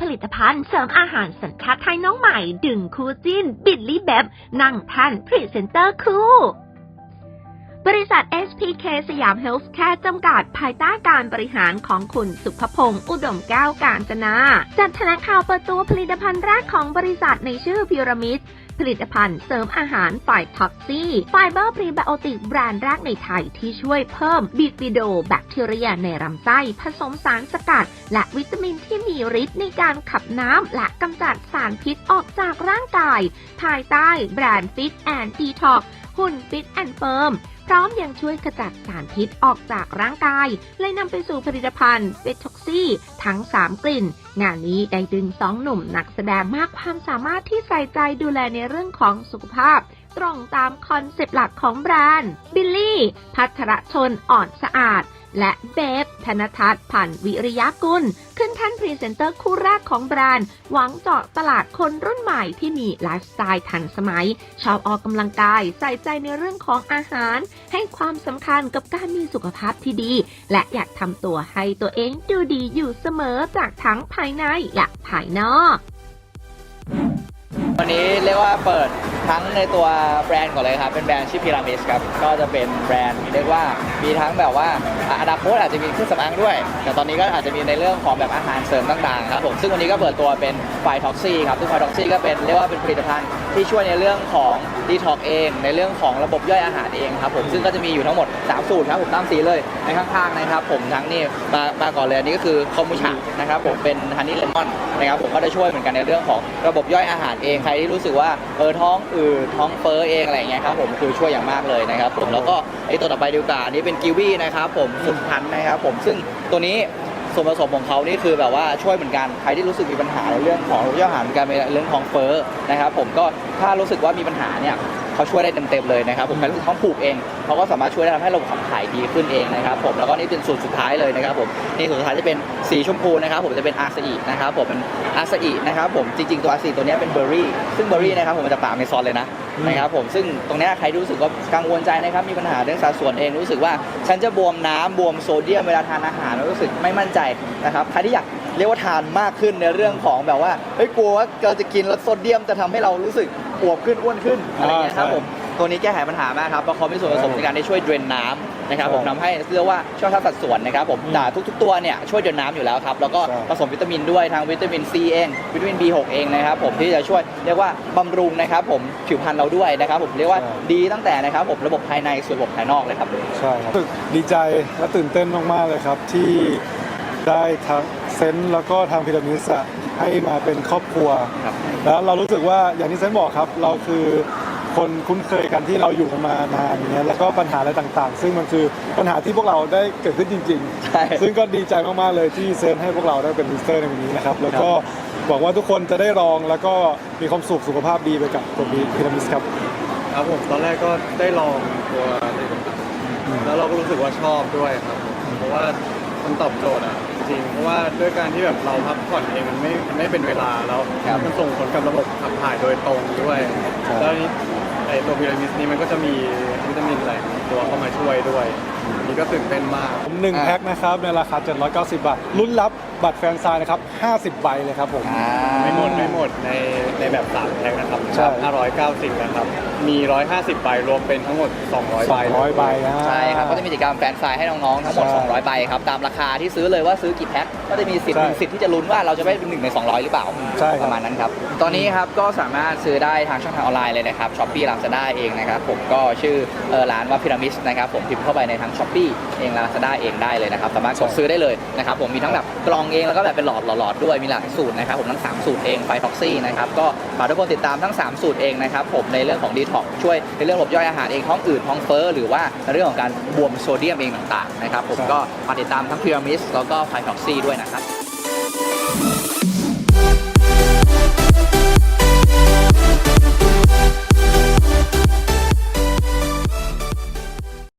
ผลิตภัณฑ์เสริมอาหารสัญชาติไทยน้องใหม่ ดึงคู่จิ้น บิลลี่เบบนั่งทันพรีเซนเตอร์คู่ บริษัท SPK สยามเฮลส์แคร์จำกัดภายใต้การบริหารของคุณสุภพงศ์อุดมแก้วการจนา จัดแถลงข่าวเปิดตัวผลิตภัณฑ์แรกของบริษัทในชื่อพิรามิดผลิตภัณฑ์เสริมอาหารฝ่ายท็อกซี่ไฟเบอร์พรีไบโอติกแบรนด์แรกในไทยที่ช่วยเพิ่มบิฟิโดแบคทีเรียในลำไส้ ผสมสารสกัด และวิตามินที่มีฤทธิ์ในการขับน้ำและกำจัดสารพิษออกจากร่างกาย ภายใต้แบรนด์ Fit and Detox หุ่นฟิตแอนด์เฟิร์ม พร้อมยังช่วยขจัดสารพิษออกจากร่างกายเลยนำไปสู่ผลิตภัณฑ์เบท็อกซี่ ทั้ง 3 กลิ่น งานนี้ได้ดึงสองหนุ่มนักแสดงมากความสามารถที่ใส่ใจดูแลในเรื่องของสุขภาพ ตรงตามคอนเซปต์หลักของแบรนด์ บิลลี่ พัทรชนอ่อนสะอาด และเบฟธนทัศน์ผ่านวิริยะกุล ขึ้นท่านพรีเซนเตอร์คู่แรกของแบรนด์ หวังเจาะตลาดคนรุ่นใหม่ที่มีไลฟ์สไตล์ทันสมัย ชอบออกกำลังกายใส่ใจในเรื่องของอาหาร ให้ความสำคัญกับการมีสุขภาพที่ดี และอยากทำตัวให้ตัวเองดูดีอยู่เสมอจากทั้งภายในและภายนอก วันนี้เรียกว่าเปิดทั้งในตัวแบรนด์ก่อนเลยครับเป็นแบรนด์ชื่อพีรามิสครับก็จะเป็นแบรนด์เรียกว่ามีทั้งแบบว่าอะอนาคตอาจจะมีเครื่องสำอางด้วย แต่ตอนนี้ก็อาจจะมีในเรื่องของแบบอาหารเสริมต่างๆครับผมซึ่งวันนี้ก็เปิดตัวเป็นไฟท็อกซี่ครับซึ่งไฟท็อกซี่ก็เป็นเรียกว่าเป็นผลิตภัณฑ์ที่ช่วยในเรื่องของดีท็อกเอง ในเรื่องของระบบย่อยอาหารเองครับผมซึ่งก็จะมีอยู่ทั้งหมด 3 สูตรครับผมตามสีเลยในข้างๆนะครับผมทั้งนี่มามาก่อนเลยอันนี้ก็คือคอมบูชานะครับผมเป็นฮันนี่เลมอนนะครับผมก็จะช่วยเหมือนกันในเรื่องของระบบย่อยอาหารเองใครที่รู้สึกว่าเออท้องอืดท้องเฟ้อเองอะไรอย่างเงี้ยครับผมคือช่วยอย่างมากเลยนะครับผมแล้วก็ไอตัวต่อไปดีกว่าอันนี้เป็นกิวีนะครับผมสุดพันธุ์นะครับผมซึ่งตัวนี้ส่วนผสมของเขานี่คือแบบว่าช่วยเหมือนกันใครที่รู้สึกมีปัญหาในเรื่องของระบบย่อยอาหารการเป็นเรื่องท้องเฟ้อนะครับผมก็ถ้ารู้สึกว่ามีปัญหาเนี่ย เขาช่วยได้เต็มๆเลยนะครับผมใครรู้สึกท้องผูกเองเขาก็สามารถช่วยได้ทำให้ระบบขับถ่ายดีขึ้นเองนะครับผมแล้วก็นี่เป็นสูตรสุดท้ายเลยนะครับผมนี่สูตรสุดท้ายจะเป็นสีชมพูนะครับผมจะเป็นอาซาอินะครับผมเป็นอาซาอินะครับผมจริงๆตัวอาซาอิตัวเนี้ยเป็นเบอร์รี่ซึ่งเบอร์รี่นะครับผมมันจะป่าเมซอนเลยนะอืมนะครับผมซึ่งตรงเนี้ยใครรู้สึกว่ากังวลใจนะครับมีปัญหาเรื่องสัดส่วนเองรู้สึกว่าฉันจะบวมน้ำบวมโซเดียมเวลาทานอาหารแล้วรู้สึกไม่มั่นใจนะครับใครที่อยากเรียกว่าทานมากขึ้นในเรื่องของแบบว่าเฮ้ยกลัวว่าเราจะกินแล้วโซเดียมจะทำให้เรารู้สึก อวบขึ้นอ้วนขึ้นอะไรอย่างเงี้ยครับผมตัวนี้แก้ไขปัญหามากครับเพราะเขามีส่วนผสมในการได้ช่วยเดรนน้ำนะครับผมใช่ทำให้เรียกว่าช่วยทับสัดส่วนนะครับผมอืมแต่ทุก ๆ ตัวเนี่ยช่วยเดรนน้ำอยู่แล้วครับแล้วก็ใช่ผสมวิตามินด้วยทางวิตามินซีเองวิตามิน B6 เองนะครับผมที่จะช่วยเรียกว่าบำรุงนะครับผมผิวพรรณเราด้วยนะครับผมเรียกว่าดีตั้งแต่นะครับผมระบบภายในส่วนระบบภายนอกเลยครับใช่ครับรู้สึกดีใจและตื่นเต้นมากๆเลยครับที่ได้ทั้งเซนต์แล้วก็ทางพีระมิดอะ ให้มาเป็นครอบครัว ครับ แล้วเรารู้สึกว่าอย่างที่เซนต์บอกครับ เราคือคนคุ้นเคยกันที่เราอยู่กันมานานอย่างเงี้ยแล้วก็ปัญหาอะไรต่างๆ ซึ่งมันคือปัญหาที่พวกเราได้เกิดขึ้นจริงใช่ ๆ ซึ่งก็ดีใจมากๆเลยที่เซนต์ให้พวกเราได้เป็นมิสเตอร์ในวันนี้นะครับแล้วก็หวังว่าทุกคนจะได้ลองแล้วก็มีความสุขสุขภาพดีไปกับตัวพีระมิดครับ ครับผมตอนแรกก็ได้ลองตัวผลิตภัณฑ์แล้วเราก็รู้สึกว่าชอบด้วยครับ เพราะว่า มันตอบโจทย์อะจริงๆเพราะว่าด้วยการที่แบบเราพักผ่อนเองมันไม่มันไม่เป็นเวลาแล้วครับมันส่งผลกับระบบขับถ่ายโดยตรงด้วยครับ แล้วนี้ไอตัวพีระมิดนี้มันก็จะมีวิตามินหลายตัวเข้ามาช่วยด้วยอันนี่ก็ตื่นเต้นมาก ผมหนึ่งอ่าแพ็คนะครับ ในราคา 790 บาทลุ้นรับบัตรแฟนซายนะครับ 50 ใบเลยครับผม อ่า ไม่หมดไม่หมดในในแบบสามแพ็คนะครับใช่ 590 นะครับ มี 150 ใบรวมเป็นทั้งหมด 200 ใบ200ใบนะใช่ครับก็จะมีกิจกรรมแฟนไซน์ให้น้องๆทั้งหมดใช่200 ใบครับ ตามราคาที่ซื้อเลยว่าซื้อกี่แพ็คก็จะมีสิทธิ์ใช่หนึ่งสิทธิ์ที่จะลุ้นว่าเราจะได้เป็นหนึ่งใน 200 หรือเปล่าใช่ครับ ประมาณนั้นครับ ตอนนี้ครับก็สามารถซื้อได้ทางช่องทางออนไลน์เลยนะครับช้อปปี้ลาซาด้าเองนะครับผมก็ชื่อเอ่อร้านว่าพีระมิดนะครับผมพิมพ์เข้าไปในทางช้อปปี้เองลาซาด้าเองได้เลยนะครับสามารถกดซื้อได้เลยนะครับผมมีทั้งแบบกล่องเองแล้วก็แบบเป็นหลอดหลอดๆด้วยมีหลากหลายสูตรนะครับผมทั้งสามสูตรเองไฟท็อกซี่นะครับก็ฝากทุกคนติดตามทั้งสามสูตรเองนะครับผมในเรื่องของดีท็อกช่วยในเรื่องระบบย่อยอาหารเองท้องอืดท้องเฟ้อหรือว่าในเรื่องของการบวมโซเดียมเองต่างๆนะครับผมครับก็มาติดตามทั้งพีระมิดแล้วก็ไฟท็อกซี่ด้วยนะครับ